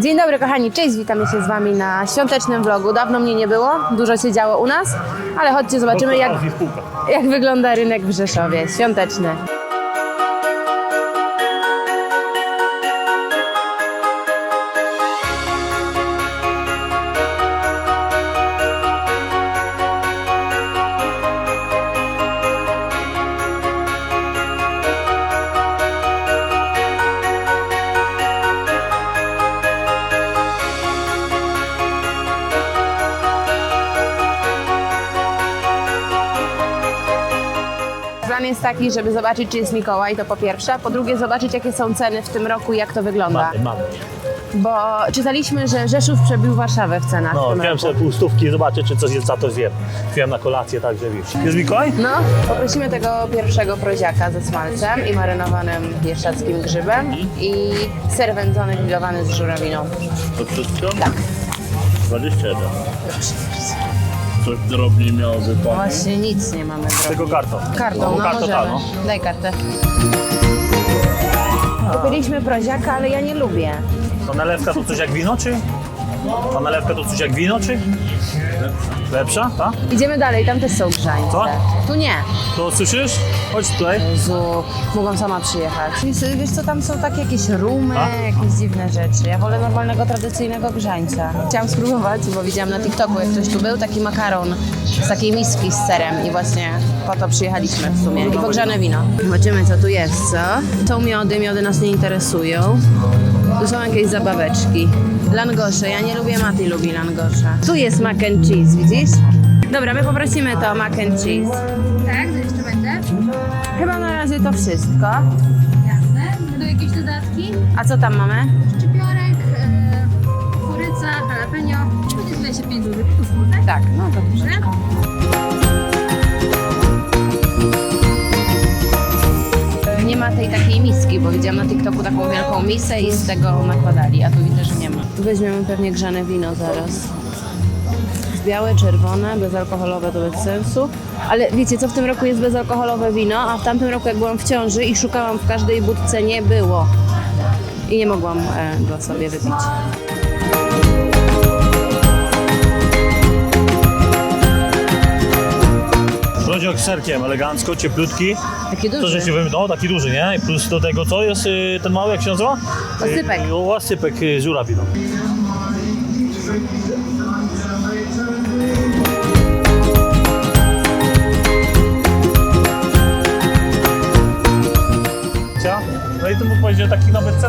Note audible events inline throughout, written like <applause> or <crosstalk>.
Dzień dobry kochani, cześć, witamy się z Wami na świątecznym vlogu. Dawno mnie nie było, dużo się działo u nas, ale chodźcie zobaczymy jak, jak wygląda rynek w Rzeszowie, świąteczny. Jest taki, żeby zobaczyć czy jest Mikołaj, to po pierwsze, a po drugie zobaczyć jakie są ceny w tym roku i jak to wygląda. Mamy, mamy. Bo czytaliśmy, że Rzeszów przebił Warszawę w cenach No, w tym chciałem roku. sobie półstówki zobaczyć, czy coś jest za to zjem. Wziąłem na kolację, także wiesz. Jest Mikołaj? No, poprosimy tego pierwszego proziaka ze smalcem i marynowanym bieszczackim grzybem i ser wędzony grillowany z żurawiną. To wszystko? Tak. 21. Coś drobniej miałoby pan. Właśnie nic nie mamy w Tylko kartą. Kartą, no, no kartą, możemy. tak, no. Daj kartę. Kupiliśmy proziaka, ale ja nie lubię. To nalewka to coś jak wino, czy? Ta nalewka to coś jak wino, czy? Lepsza, tak? Idziemy dalej, tam też są grzańce. Co? Tu nie. To słyszysz? Chodź tutaj. Jezu, mogą sama przyjechać. Wiesz- Wiesz co, tam są takie jakieś rumy, A? jakieś dziwne rzeczy. Ja wolę normalnego, tradycyjnego grzańca. Chciałam spróbować, bo widziałam na TikToku, jak ktoś tu był, taki makaron z takiej miski z serem i właśnie po to przyjechaliśmy w sumie. I pogrzane wino. Zobaczymy, co tu jest, co? Są miody, miody nas nie interesują. Tu są jakieś zabaweczki. Langosze, ja nie lubię, Mati lubi langosze. Tu jest mac and cheese, widzisz? Dobra, my poprosimy to mac and cheese. Tak, co jeszcze będzie? Chyba na razie to wszystko. Jasne. Będą jakieś dodatki? A co tam mamy? Szczypiorek, e, kuryca, jalapeno. Będzie 25 zł. Tak, no to Dobrze. Tej takiej miski, bo widziałam na TikToku taką wielką misę i z tego nakładali, a tu widzę, że nie ma. Weźmiemy pewnie grzane wino zaraz. Białe, czerwone, bezalkoholowe to bez sensu. Ale wiecie co, w tym roku jest bezalkoholowe wino, a w tamtym roku jak byłam w ciąży i szukałam w każdej budce, nie było. I nie mogłam e, go sobie wypić. Proziok z serkiem, elegancko, cieplutki. Taki To, duży. że się wym... No, taki duży, nie? I plus do tego co jest y, ten mały, jak się nazywa? Osypek. Y, Osypek y, żurawino. Cia?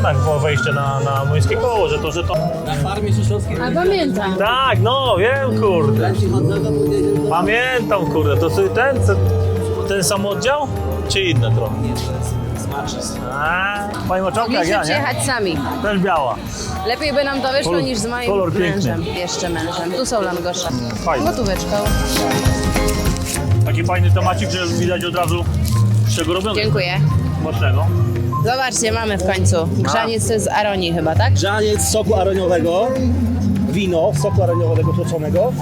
Cenach było wejście na, na młyńskie koło, że to, że to... A pamiętam. Tak, no wiem, kurde. Pamiętam, kurde, to co- ten, ten sam oddział? Czy inne trochę? A, Pani Moczonka, jak ja, nie? przyjechać sami. Też biała. Lepiej by nam to wyszło Kolor- niż z moim kolor piękny. mężem. Jeszcze mężem. Tu są langosze. Fajnie. Gotóweczką. Taki fajny temacik, że widać od razu z czego robiony. Dziękuję. Smacznego. Zobaczcie, mamy w końcu. Grzaniec z Aronii chyba, tak? Grzaniec soku aroniowego, wino soku aroniowego toczonego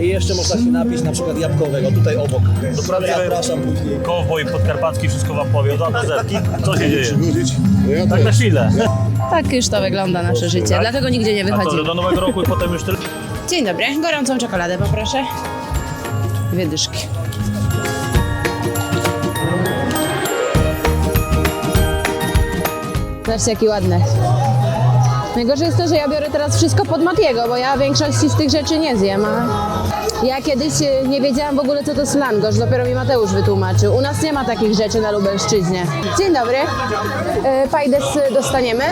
i jeszcze można się napić na przykład jabłkowego, tutaj obok. To Zapraszam później. Kowboj podkarpacki wszystko wam powie od A do Z. Co się dzieje? No Tak na chwilę. Tak już to wygląda nasze życie. tak? Dlatego nigdzie nie A to, że wychodzimy. do nowego roku i potem już tyle. Dzień dobry. Gorącą czekoladę poproszę. Dwie dyszki. Zobaczcie, jaki ładny. Najgorzej jest to, że ja biorę teraz wszystko pod Matiego, bo ja większości z tych rzeczy nie zjem. A ja kiedyś e, nie wiedziałam w ogóle, co to slangosz. Dopiero mi Mateusz wytłumaczył. U nas nie ma takich rzeczy na Lubelszczyźnie. Dzień dobry. Pajdes dostaniemy?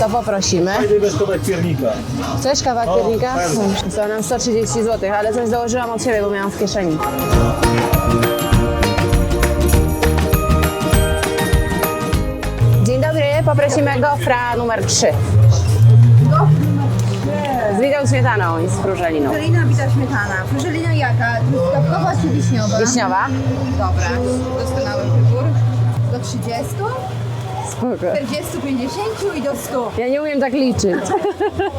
To poprosimy. bez kawałek piernika. Chcesz kawałek piernika? Są nam 130 zł, ale coś dołożyłam od siebie, bo miałam w kieszeni. Poprosimy gofra numer 3. Z widą śmietaną i z frużeliną. Żelina bita śmietana. Żelina jaka? Truskawkowa czy wiśniowa? Wiśniowa. Dobra, doskonały wybór. Do 30? Spoko. 40, 50 i do 100. Ja nie umiem tak liczyć.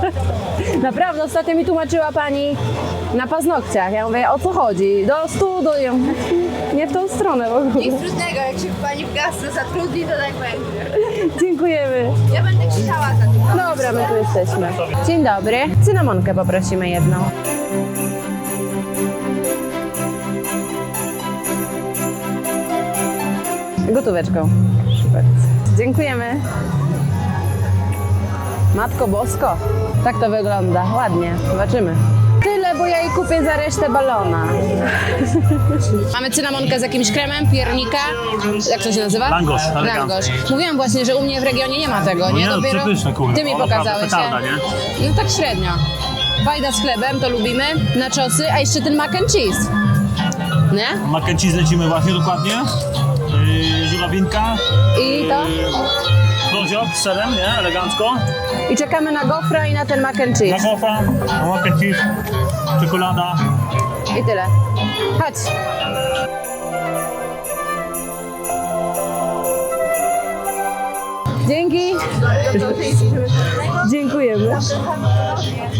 <laughs> Naprawdę, ostatnio mi tłumaczyła pani na paznokciach. Ja mówię, o co chodzi? Do stu, do... ja mówię, Nie w tą stronę w ogóle. Nic trudnego, jak się pani w gasce zatrudni, to tak będzie. Dziękujemy. Ja będę krzyczała za tym. Dobra, my tu jesteśmy. Dzień dobry. Cynamonkę poprosimy jedną. Gotóweczką. Dziękujemy. Matko Bosko. Tak to wygląda. Ładnie. Zobaczymy. Tyle, bo ja jej kupię za resztę balona. <laughs> Mamy cynamonkę z jakimś kremem, piernika. Jak to się nazywa? Langosz, elegancki. Langosz. Mówiłam właśnie, że u mnie w regionie nie ma tego, nie? nie, no, przepyszne, kurde. Ty mi O, naprawdę pokazałeś. petarda, nie? No tak średnio. Fajda z chlebem, to lubimy. Naczosy, a jeszcze ten mac and cheese. Nie? Mac and cheese lecimy właśnie dokładnie. Yy, żurawinka, I to? proziok z serem, nie? Elegancko. I czekamy na gofra i na ten mac and Na cheese. na mac and cheese, czekolada. I tyle. Chodź. Dzięki. Dziękujemy.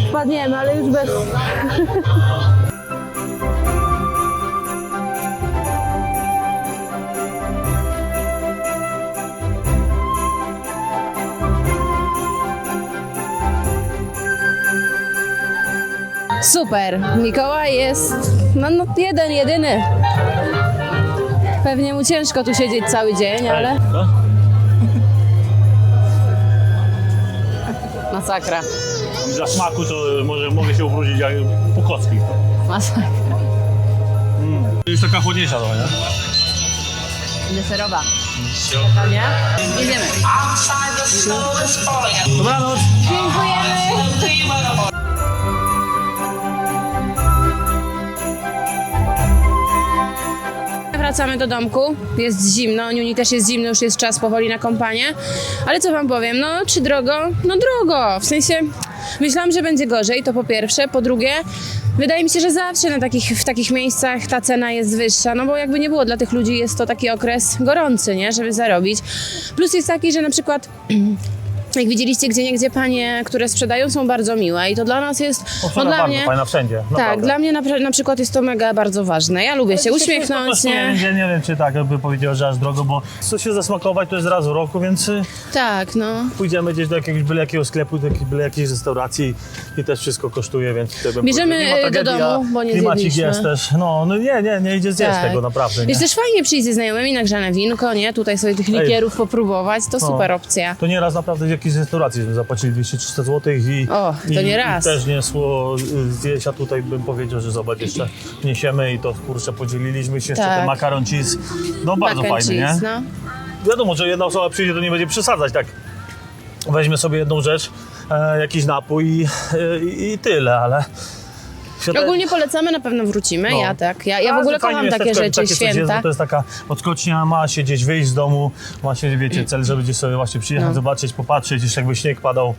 Wpadniemy, ale już bez... <laughs> Super. Mikołaj jest no, no jeden, jedyny. Pewnie mu ciężko tu siedzieć cały dzień, ale Co? <laughs> masakra. Dla smaku to może mogę się ubrudzić jak Pukowski. Masakra. Jest taka chłodniejsza trochę, nie? Deserowa. Nie? Jedziemy. Dobranoc. Dziękujemy. Wracamy do domku. Jest zimno, Niuni też jest zimno, już jest czas powoli na kąpanie. Ale co wam powiem, no czy drogo? No drogo. W sensie myślałam, że będzie gorzej, to po pierwsze. Po drugie, wydaje mi się, że zawsze na takich, w takich miejscach ta cena jest wyższa, no bo jakby nie było, dla tych ludzi jest to taki okres gorący, nie? Żeby zarobić. Plus jest taki, że na przykład <clears throat> jak widzieliście gdzie niegdzie panie, które sprzedają są bardzo miłe i to dla nas jest, no dla bardzo mnie, fajna wszędzie. tak, naprawdę. dla mnie na, na przykład jest to mega bardzo ważne. Ja lubię się uśmiechnąć, nie? Ja nie wiem, czy tak by powiedział, że aż drogo, bo co się zasmakować to jest raz w roku, więc y, Tak, no. pójdziemy gdzieś do jakiegoś byle jakiego sklepu, do jakiej, byle jakiejś restauracji i też wszystko kosztuje, więc tutaj bym Bierzemy, nie do domu, bo nie Klimacik jest też, no, no nie, nie, nie idzie zjeść Tak. tego naprawdę, nie? Jest też fajnie przyjść ze znajomymi, nagrzane winko, nie? Tutaj sobie tych likierów popróbować, to super opcja. To nieraz naprawdę jakiejś restauracji żeśmy zapłacili 200-300 zł i, O, to i, nie raz. i też nie szło y, zjeść, a tutaj bym powiedział, że zobacz, jeszcze niesiemy i to kurczę podzieliliśmy się, jeszcze Tak. ten makaron cheese, no bardzo Mac fajny, cheese, nie? no. Wiadomo, że jedna osoba przyjdzie, to nie będzie przesadzać, tak? Weźmie sobie jedną rzecz, e, jakiś napój i, i, i tyle, ale... Świata- Ogólnie polecamy, na pewno wrócimy, No. ja tak. Ja, ja w ogóle kocham jest takie rzeczy, jest, święta. bo to jest taka odskocznia, ma się gdzieś wyjść z domu, ma się, wiecie, cel, żeby gdzieś sobie właśnie przyjechać, No. zobaczyć, popatrzeć, jeszcze jakby śnieg padał,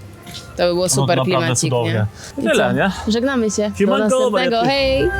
To by było no to super naprawdę klimacik, cudownie. nie? Tyle, co? nie? Żegnamy się. Do Siemanko, następnego. Hej!